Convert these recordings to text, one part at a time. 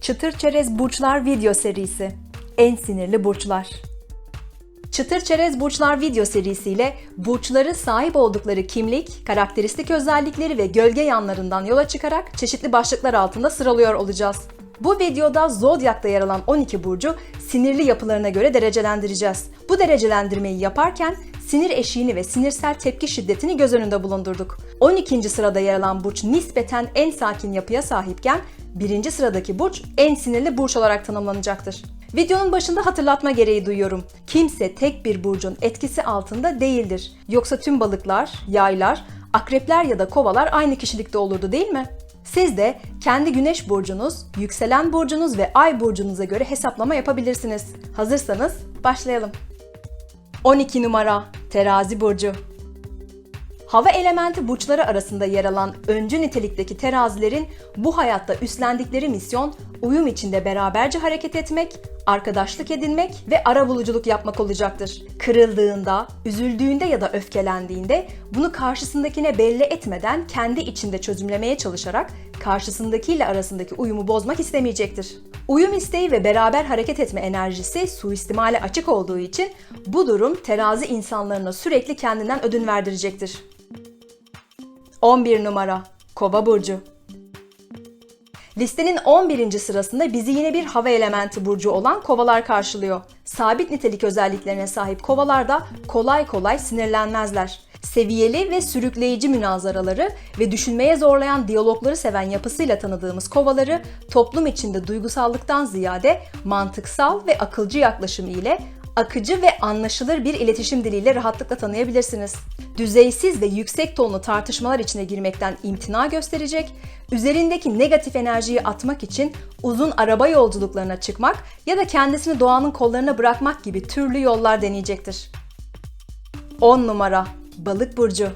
Çıtır Çerez Burçlar video serisi. En sinirli burçlar. Çıtır Çerez Burçlar video serisiyle burçları sahip oldukları kimlik, karakteristik özellikleri ve gölge yanlarından yola çıkarak çeşitli başlıklar altında sıralıyor olacağız. Bu videoda Zodyak'ta yer alan 12 burcu sinirli yapılarına göre derecelendireceğiz. Bu derecelendirmeyi yaparken sinir eşiğini ve sinirsel tepki şiddetini göz önünde bulundurduk. 12. sırada yer alan burç nispeten en sakin yapıya sahipken birinci sıradaki burç en sinirli burç olarak tanımlanacaktır. Videonun başında hatırlatma gereği duyuyorum. Kimse tek bir burcun etkisi altında değildir. Yoksa tüm balıklar, yaylar, akrepler ya da kovalar aynı kişilikte olurdu değil mi? Siz de kendi güneş burcunuz, yükselen burcunuz ve ay burcunuza göre hesaplama yapabilirsiniz. Hazırsanız başlayalım. 12 numara Terazi burcu. Hava elementi burçları arasında yer alan öncü nitelikteki terazilerin bu hayatta üstlendikleri misyon uyum içinde beraberce hareket etmek, arkadaşlık edinmek ve arabuluculuk yapmak olacaktır. Kırıldığında, üzüldüğünde ya da öfkelendiğinde bunu karşısındakine belli etmeden kendi içinde çözümlemeye çalışarak karşısındakiyle arasındaki uyumu bozmak istemeyecektir. Uyum isteği ve beraber hareket etme enerjisi suistimale açık olduğu için bu durum terazi insanlarına sürekli kendinden ödün verdirecektir. 11 numara Kova burcu. Listenin 11. sırasında bizi yine bir hava elementi burcu olan kovalar karşılıyor. Sabit nitelik özelliklerine sahip kovalar da kolay kolay sinirlenmezler. Seviyeli ve sürükleyici münazaraları ve düşünmeye zorlayan diyalogları seven yapısıyla tanıdığımız kovaları toplum içinde duygusallıktan ziyade mantıksal ve akılcı yaklaşımı ile akıcı ve anlaşılır bir iletişim diliyle rahatlıkla tanıyabilirsiniz. Düzeysiz ve yüksek tonlu tartışmalar içine girmekten imtina gösterecek, üzerindeki negatif enerjiyi atmak için uzun araba yolculuklarına çıkmak ya da kendisini doğanın kollarına bırakmak gibi türlü yollar deneyecektir. 10 numara Balık burcu.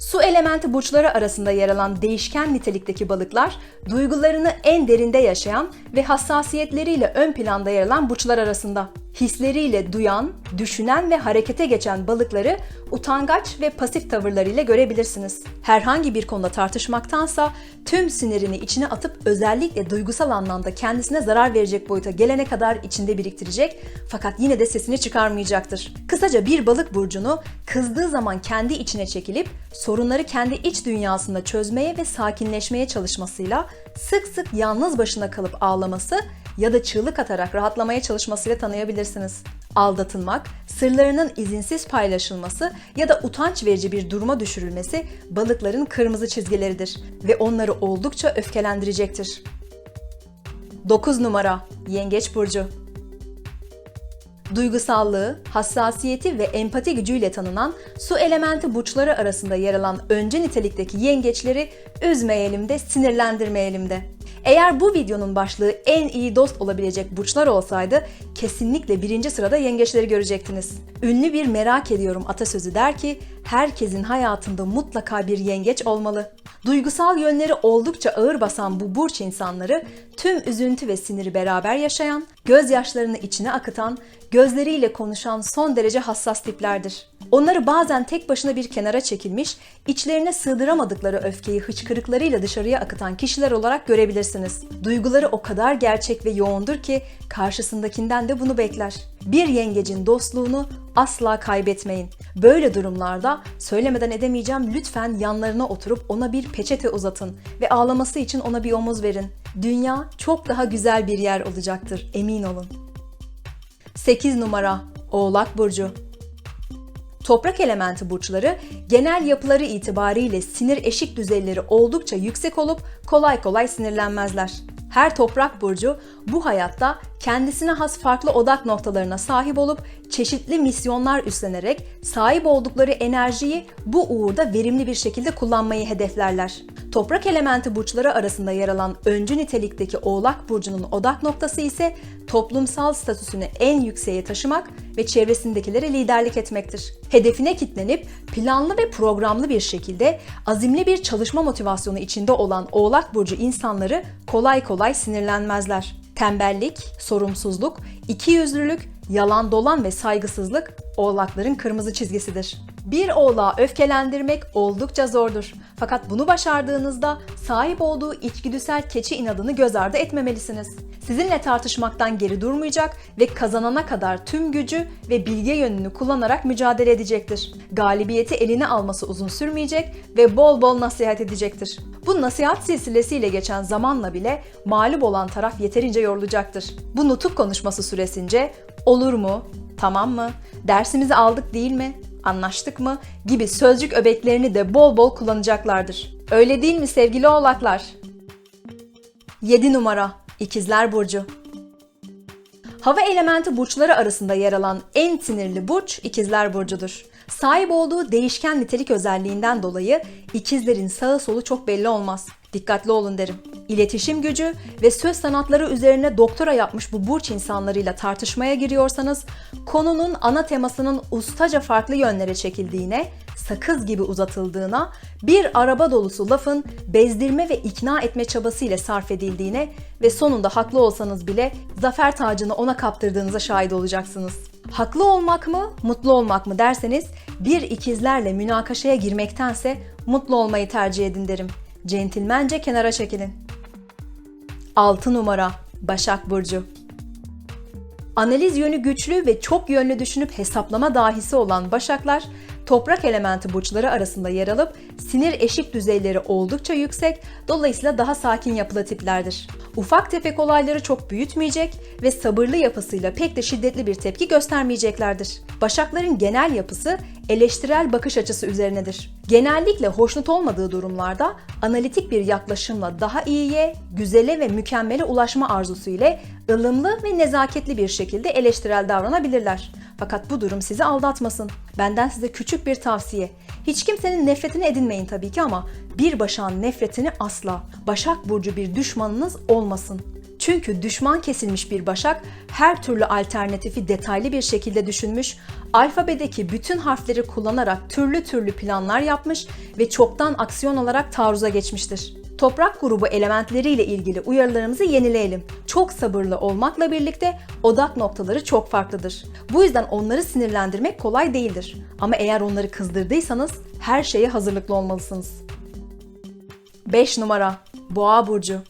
Su elementi burçları arasında yer alan değişken nitelikteki balıklar, duygularını en derinde yaşayan ve hassasiyetleriyle ön planda yer alan burçlar arasında. Hisleriyle duyan, düşünen ve harekete geçen balıkları utangaç ve pasif tavırlarıyla görebilirsiniz. Herhangi bir konuda tartışmaktansa tüm sinirini içine atıp özellikle duygusal anlamda kendisine zarar verecek boyuta gelene kadar içinde biriktirecek fakat yine de sesini çıkarmayacaktır. Kısaca bir balık burcunu kızdığı zaman kendi içine çekilip sorunları kendi iç dünyasında çözmeye ve sakinleşmeye çalışmasıyla sık sık yalnız başına kalıp ağlaması ya da çığlık atarak rahatlamaya çalışmasıyla tanıyabilirsiniz. Aldatılmak, sırlarının izinsiz paylaşılması ya da utanç verici bir duruma düşürülmesi balıkların kırmızı çizgileridir ve onları oldukça öfkelendirecektir. 9 numara Yengeç burcu Duygusallığı, hassasiyeti ve empati gücüyle tanınan su elementi burçları arasında yer alan önce nitelikteki yengeçleri üzmeyelim de sinirlendirmeyelim de. Eğer bu videonun başlığı en iyi dost olabilecek burçlar olsaydı kesinlikle birinci sırada yengeçleri görecektiniz. Ünlü bir merak ediyorum atasözü der ki herkesin hayatında mutlaka bir yengeç olmalı. Duygusal yönleri oldukça ağır basan bu burç insanları tüm üzüntü ve siniri beraber yaşayan, gözyaşlarını içine akıtan, gözleriyle konuşan son derece hassas tiplerdir. Onları bazen tek başına bir kenara çekilmiş, içlerine sığdıramadıkları öfkeyi hıçkırıklarıyla dışarıya akıtan kişiler olarak görebilirsiniz. Duyguları o kadar gerçek ve yoğundur ki karşısındakinden de bunu bekler. Bir yengecin dostluğunu asla kaybetmeyin. Böyle durumlarda söylemeden edemeyeceğim lütfen yanlarına oturup ona bir peçete uzatın ve ağlaması için ona bir omuz verin. Dünya çok daha güzel bir yer olacaktır emin olun. 8 numara Oğlak burcu Toprak elementi burçları genel yapıları itibariyle sinir eşik düzeyleri oldukça yüksek olup kolay kolay sinirlenmezler. Her toprak burcu bu hayatta kendisine has farklı odak noktalarına sahip olup çeşitli misyonlar üstlenerek sahip oldukları enerjiyi bu uğurda verimli bir şekilde kullanmayı hedeflerler. Toprak elementi burçları arasında yer alan öncü nitelikteki Oğlak burcunun odak noktası ise toplumsal statüsünü en yükseğe taşımak ve çevresindekilere liderlik etmektir. Hedefine kitlenip planlı ve programlı bir şekilde azimli bir çalışma motivasyonu içinde olan Oğlak burcu insanları kolay kolay sinirlenmezler. Tembellik, sorumsuzluk, ikiyüzlülük, yalan dolan ve saygısızlık oğlakların kırmızı çizgisidir. Bir oğlağı öfkelendirmek oldukça zordur. Fakat bunu başardığınızda sahip olduğu içgüdüsel keçi inadını göz ardı etmemelisiniz. Sizinle tartışmaktan geri durmayacak ve kazanana kadar tüm gücü ve bilge yönünü kullanarak mücadele edecektir. Galibiyeti eline alması uzun sürmeyecek ve bol bol nasihat edecektir. Bu nasihat silsilesiyle geçen zamanla bile mağlup olan taraf yeterince yorulacaktır. Bu nutuk konuşması süresince olur mu, tamam mı, dersimizi aldık değil mi, anlaştık mı gibi sözcük öbeklerini de bol bol kullanacaklardır. Öyle değil mi sevgili oğlaklar? 7 numara İkizler Burcu Hava elementi burçları arasında yer alan en sinirli burç İkizler Burcu'dur. Sahip olduğu değişken nitelik özelliğinden dolayı ikizlerin sağı solu çok belli olmaz. Dikkatli olun derim. İletişim gücü ve söz sanatları üzerine doktora yapmış bu burç insanlarıyla tartışmaya giriyorsanız konunun ana temasının ustaca farklı yönlere çekildiğine, sakız gibi uzatıldığına, bir araba dolusu lafın bezdirme ve ikna etme çabasıyla sarf edildiğine ve sonunda haklı olsanız bile zafer tacını ona kaptırdığınıza şahit olacaksınız. Haklı olmak mı, mutlu olmak mı derseniz bir ikizlerle münakaşaya girmektense mutlu olmayı tercih edin derim. Centilmence kenara çekilin. 6 numara Başak Burcu Analiz yönü güçlü ve çok yönlü düşünüp hesaplama dahisi olan Başaklar, toprak elementi burçları arasında yer alıp sinir eşik düzeyleri oldukça yüksek, dolayısıyla daha sakin yapılı tiplerdir. Ufak tefek olayları çok büyütmeyecek ve sabırlı yapısıyla pek de şiddetli bir tepki göstermeyeceklerdir. Başakların genel yapısı eleştirel bakış açısı üzerinedir. Genellikle hoşnut olmadığı durumlarda analitik bir yaklaşımla daha iyiye, güzele ve mükemmele ulaşma arzusu ile ılımlı ve nezaketli bir şekilde eleştirel davranabilirler. Fakat bu durum sizi aldatmasın. Benden size küçük bir tavsiye. Hiç kimsenin nefretini edinmeyin tabii ki ama bir başağın nefretini asla. Başak Burcu bir düşmanınız olmasın. Çünkü düşman kesilmiş bir başak her türlü alternatifi detaylı bir şekilde düşünmüş, alfabedeki bütün harfleri kullanarak türlü türlü planlar yapmış ve çoktan aksiyon olarak taarruza geçmiştir. Toprak grubu elementleriyle ilgili uyarılarımızı yenileyelim. Çok sabırlı olmakla birlikte odak noktaları çok farklıdır. Bu yüzden onları sinirlendirmek kolay değildir. Ama eğer onları kızdırdıysanız her şeye hazırlıklı olmalısınız. 5 numara Boğa burcu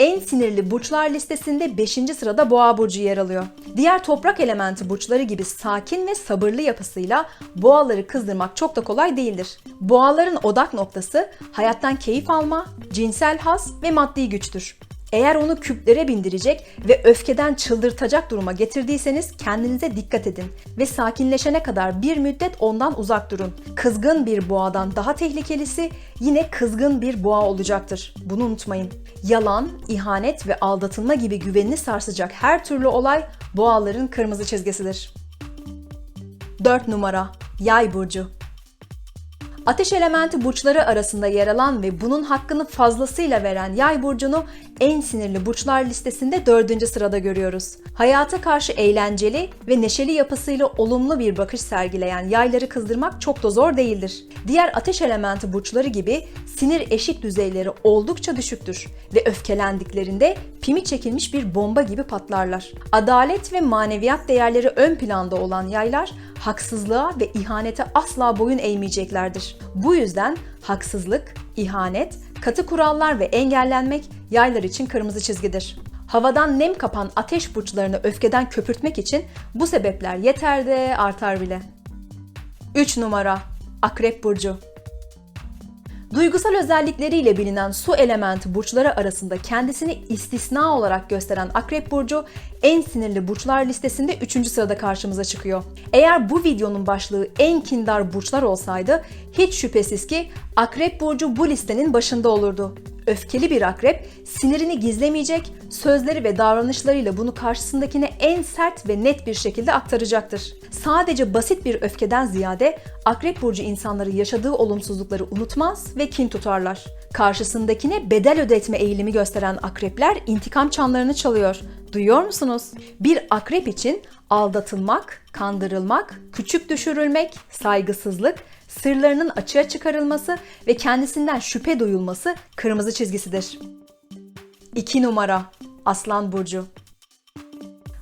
en sinirli burçlar listesinde 5. sırada Boğa burcu yer alıyor. Diğer toprak elementi burçları gibi sakin ve sabırlı yapısıyla boğaları kızdırmak çok da kolay değildir. Boğaların odak noktası hayattan keyif alma, cinsel has ve maddi güçtür. Eğer onu küplere bindirecek ve öfkeden çıldırtacak duruma getirdiyseniz kendinize dikkat edin ve sakinleşene kadar bir müddet ondan uzak durun. Kızgın bir boğadan daha tehlikelisi yine kızgın bir boğa olacaktır. Bunu unutmayın. Yalan, ihanet ve aldatılma gibi güvenini sarsacak her türlü olay boğaların kırmızı çizgisidir. 4 numara Yay burcu Ateş elementi burçları arasında yer alan ve bunun hakkını fazlasıyla veren Yay burcunu en sinirli burçlar listesinde dördüncü sırada görüyoruz. Hayata karşı eğlenceli ve neşeli yapısıyla olumlu bir bakış sergileyen yayları kızdırmak çok da zor değildir. Diğer ateş elementi burçları gibi sinir eşik düzeyleri oldukça düşüktür ve öfkelendiklerinde pimi çekilmiş bir bomba gibi patlarlar. Adalet ve maneviyat değerleri ön planda olan yaylar haksızlığa ve ihanete asla boyun eğmeyeceklerdir. Bu yüzden haksızlık, ihanet, katı kurallar ve engellenmek yaylar için kırmızı çizgidir. Havadan nem kapan ateş burçlarını öfkeden köpürtmek için bu sebepler yeter de artar bile. 3 numara Akrep burcu Duygusal özellikleriyle bilinen su elementi burçları arasında kendisini istisna olarak gösteren Akrep Burcu en sinirli burçlar listesinde 3. sırada karşımıza çıkıyor. Eğer bu videonun başlığı en kindar burçlar olsaydı hiç şüphesiz ki Akrep Burcu bu listenin başında olurdu. Öfkeli bir akrep sinirini gizlemeyecek, sözleri ve davranışlarıyla bunu karşısındakine en sert ve net bir şekilde aktaracaktır. Sadece basit bir öfkeden ziyade akrep burcu insanları yaşadığı olumsuzlukları unutmaz ve kin tutarlar. Karşısındakine bedel ödetme eğilimi gösteren akrepler intikam çanlarını çalıyor. Duyuyor musunuz? Bir akrep için aldatılmak, kandırılmak, küçük düşürülmek, saygısızlık, sırlarının açığa çıkarılması ve kendisinden şüphe duyulması kırmızı çizgisidir. 2 numara Aslan burcu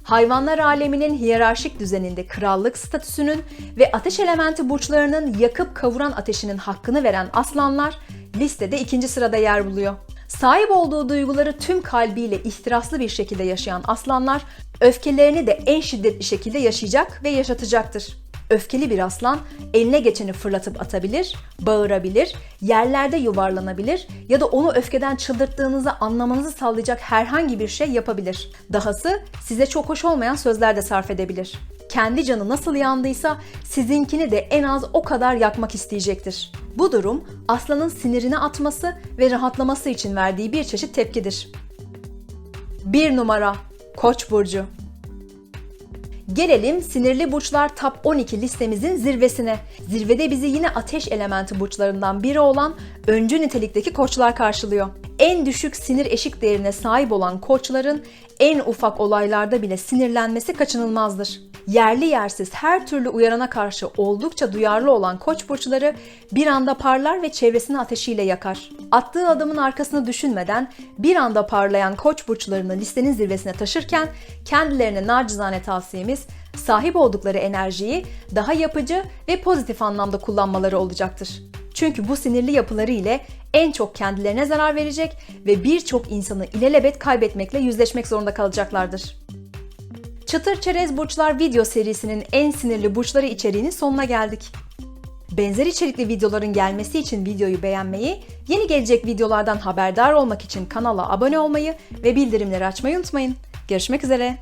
Hayvanlar aleminin hiyerarşik düzeninde krallık statüsünün ve ateş elementi burçlarının yakıp kavuran ateşinin hakkını veren aslanlar listede ikinci sırada yer buluyor. Sahip olduğu duyguları tüm kalbiyle ihtiraslı bir şekilde yaşayan aslanlar öfkelerini de en şiddetli şekilde yaşayacak ve yaşatacaktır. Öfkeli bir aslan eline geçeni fırlatıp atabilir, bağırabilir, yerlerde yuvarlanabilir ya da onu öfkeden çıldırttığınızı anlamanızı sağlayacak herhangi bir şey yapabilir. Dahası size çok hoş olmayan sözler de sarf edebilir. Kendi canı nasıl yandıysa sizinkini de en az o kadar yakmak isteyecektir. Bu durum aslanın sinirini atması ve rahatlaması için verdiği bir çeşit tepkidir. 1 numara Koç burcu Gelelim sinirli burçlar Top 12 listemizin zirvesine. Zirvede bizi yine ateş elementi burçlarından biri olan öncü nitelikteki koçlar karşılıyor. En düşük sinir eşik değerine sahip olan koçların en ufak olaylarda bile sinirlenmesi kaçınılmazdır. Yerli yersiz her türlü uyarana karşı oldukça duyarlı olan koç burçları bir anda parlar ve çevresini ateşiyle yakar. Attığı adımın arkasını düşünmeden bir anda parlayan koç burçlarını listenin zirvesine taşırken kendilerine nacizane tavsiyemiz sahip oldukları enerjiyi daha yapıcı ve pozitif anlamda kullanmaları olacaktır. Çünkü bu sinirli yapıları ile en çok kendilerine zarar verecek ve birçok insanı ilelebet kaybetmekle yüzleşmek zorunda kalacaklardır. Çıtır Çerez Burçlar video serisinin en sinirli burçları içeriğinin sonuna geldik. Benzer içerikli videoların gelmesi için videoyu beğenmeyi, yeni gelecek videolardan haberdar olmak için kanala abone olmayı ve bildirimleri açmayı unutmayın. Görüşmek üzere.